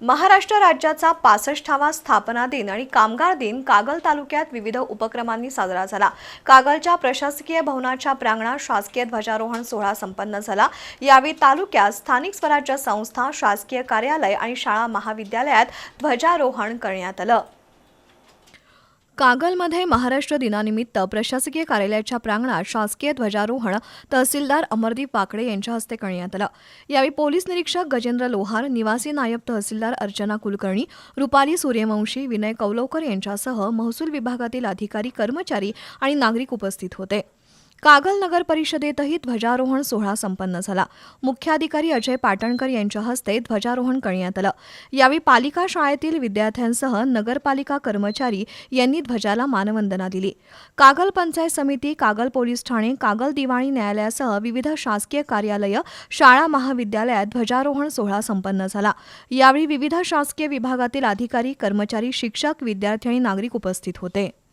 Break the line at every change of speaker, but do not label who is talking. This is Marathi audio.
महाराष्ट्र राज्याचा पासष्टावा स्थापना दिन आणि कामगार दिन कागल तालुक्यात विविध उपक्रमांनी साजरा झाला. कागलच्या प्रशासकीय भवनाच्या प्रांगणात शासकीय ध्वजारोहण सोहळा संपन्न झाला. यावेळी तालुक्यात स्थानिक स्वराज्य संस्था शासकीय कार्यालय आणि शाळा महाविद्यालयात ध्वजारोहण करण्यात आलं. कागलमध्ये महाराष्ट्र दिनानिमित्त प्रशासकीय कार्यालयाच्या प्रांगणात शासकीय ध्वजारोहण तहसीलदार अमरदीप वाकडे यांच्या हस्ते करण्यात आलं. यावेळी पोलीस निरीक्षक गजेंद्र लोहार निवासी नायब तहसीलदार अर्चना कुलकर्णी रुपाली सूर्यवंशी विनय कौलवकर यांच्यासह महसूल विभागातील अधिकारी कर्मचारी आणि नागरिक उपस्थित होते. कागल नगर परिषदेतही ध्वजारोहण सोहळा संपन्न झाला. मुख्याधिकारी अजय पाटणकर यांच्या हस्ते ध्वजारोहण करण्यात आलं. यावेळी पालिका शाळेतील विद्यार्थ्यांसह नगरपालिका कर्मचारी यांनी ध्वजाला मानवंदना दिली. कागल पंचायत समिती कागल पोलीस ठाणे कागल दिवाणी न्यायालयासह विविध शासकीय कार्यालय शाळा महाविद्यालयात ध्वजारोहण सोहळा संपन्न झाला. यावेळी विविध शासकीय विभागातील अधिकारी कर्मचारी शिक्षक विद्यार्थी आणि नागरिक उपस्थित होते.